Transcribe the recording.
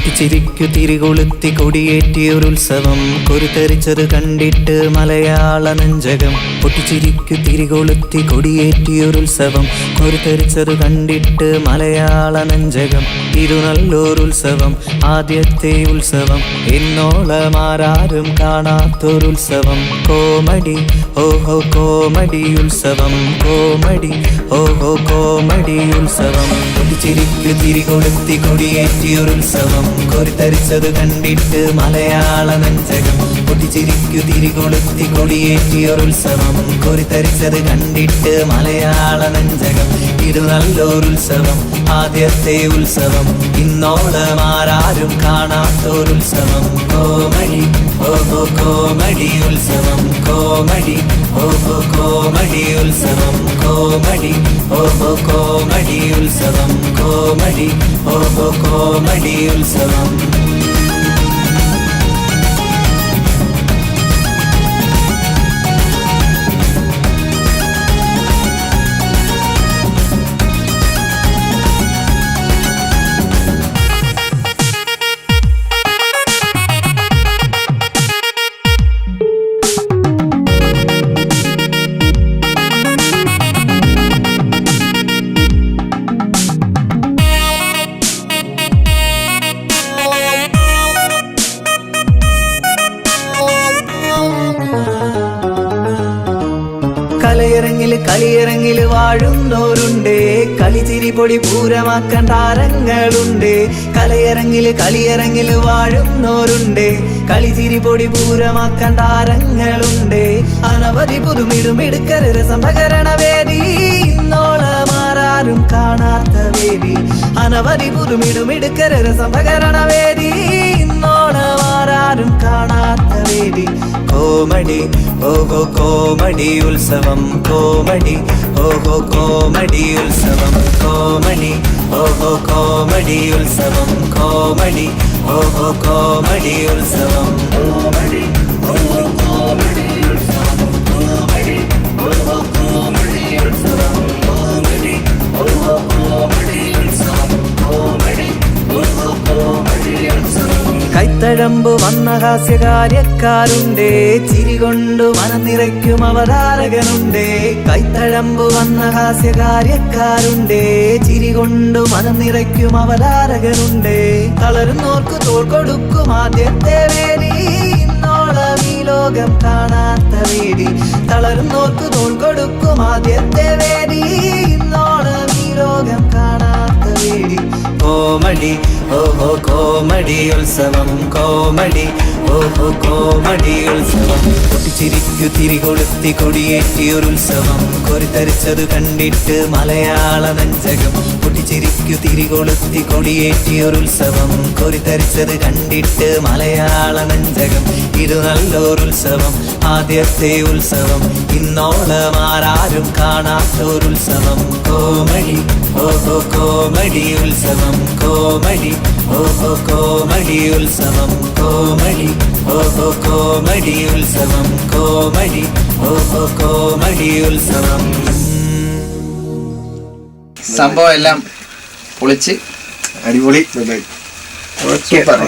പൊട്ടിച്ചിരിക്കു തിരികൊളുത്തി കൊടിയേറ്റിയൊരുത്സവം കൊരുത്തരിച്ചത് കണ്ടിട്ട് മലയാള നെഞ്ചകം. പൊട്ടിച്ചിരിക്കു തിരികൊളുത്തി കൊടിയേറ്റിയൊരുത്സവം കൊരുത്തരിച്ചത് കണ്ടിട്ട് മലയാള നെഞ്ചകം. ഇതു നല്ലൊരുത്സവം ആദ്യത്തെ ഉത്സവം. എന്നോളമാരാരും കാണാത്തൊരുത്സവം കോമഡി ഓഹോ കോമഡി ഉത്സവം. കോമഡി ഓഹോ കോമഡി ഉത്സവം. പൊട്ടിച്ചിരിക്കു തിരികൊളുത്തി കൊടിയേറ്റിയൊരുത്സവം കൊരുത്തരിച്ചത് കണ്ടിട്ട് മലയാള നെഞ്ചകം. പൊട്ടിച്ചിരിക്കു തിരികൊളുത്തി കൊടിയേറ്റിയൊരുത്സവം കൊരുത്തരിച്ചത് കണ്ടിട്ട് മലയാള നെഞ്ചകം. ഇത് നല്ലൊരുത്സവം ആദ്യത്തെ ഉത്സവം. ഇന്നോളം ആരാരും കാണാത്തൊരുത്സവം. കോമഡി ഓ കോമഡി ഉത്സവം. കോമഡി ഓഹോ കോമഡി ഉത്സവം കോമഡി ഓഹോ കോമഡി ഉത്സവം കോമഡി ഓഹോ കോമഡി ഉത്സവം. കളിയിറങ്ങിൽ വാഴുന്നോരുണ്ട്. കളിച്ചിരി പൊടി പൂരമാക്കാൻ താരങ്ങളുണ്ട്. കലയിറങ്ങിൽ കളിയിറങ്ങിൽ വാഴുന്നോരുണ്ട്. കളിച്ചിരി പൊടി പൂരമാക്കാൻ താരങ്ങളുണ്ട്. അനവധി പുതുമിടുമിടുക്കര രസം പകരണ വേദി. ഇന്നോള മാറാനും കാണാത്ത വേദി. അനവധി പുതുമിടുമിടുക്കര രസം വേദി. ഇന്നോളമാരാരും കാണാത്ത വേദി. കോമഡി ഓഹോ കോമടി ഉത്സവം കോമടി ഓഹോ കോമടി ഉത്സവം കോമഡി. ഓഹോ കോമടി ഉത്സവം കോമഡി. ഓഹോ കോമടി ഉത്സവം കോമടി ഓഹോ കോമഡി. കൈത്തഴമ്പ് വന്ന ഹാസ്യകാര്യക്കാരുണ്ട്. ചിരി കൊണ്ട് മനം നിറയ്ക്കും അവതാരകനുണ്ട്. കൈത്തഴമ്പ് വന്ന ഹാസ്യകാര്യക്കാരുണ്ട്. ചിരി കൊണ്ട് മനം നിറയ്ക്കും അവതാരകനുണ്ട്. തളരുന്നോർക്ക് തോൾ കൊടുക്കും ആദ്യത്തെ വേദി. ഇന്നോളം ഈ ലോകം കാണാത്ത വേദി. തളരുന്നോർക്ക് തോൾ കൊടുക്കും ആദ്യത്തെ വേദി. ഇന്നോളം ഈ ലോകം കാണാത്ത വേദി. കോമഡി ஓஹோ கோமடி உற்சவம் கோமடி ഓഹോ കോമഡി ഉത്സവം. പൊട്ടിച്ചിരിക്കു തിരികൊളുത്തി കൊടിയേറ്റിയൊരുത്സവം കൊരുത്തരിച്ചത് കണ്ടിട്ട് മലയാള നെഞ്ചകം. പൊട്ടിച്ചിരിക്കു തിരികൊളുത്തി കൊടിയേറ്റിയൊരുത്സവം കൊരിത്തരിച്ചത് കണ്ടിട്ട് മലയാള നെഞ്ചകം. ഇത് നല്ലൊരുത്സവം ആദ്യത്തെ ഉത്സവം. ഇന്നോളമാരാരും കാണാത്തൊരുത്സവം കോമഡി ഓഹോ കോമഡി ഉത്സവം. കോമഡി ഓഹോ കോമഡി ഉത്സവം. കോമഡി. ഓഹോ കോമഡി ഉത്സവം കോമഡി. ഓഹോ കോമഡി ഉത്സവം. സംഭവം എല്ലാം പൊളിച്ച്. അടിപൊളി. നന്നായി ഓക്കെ സൂപ്പർ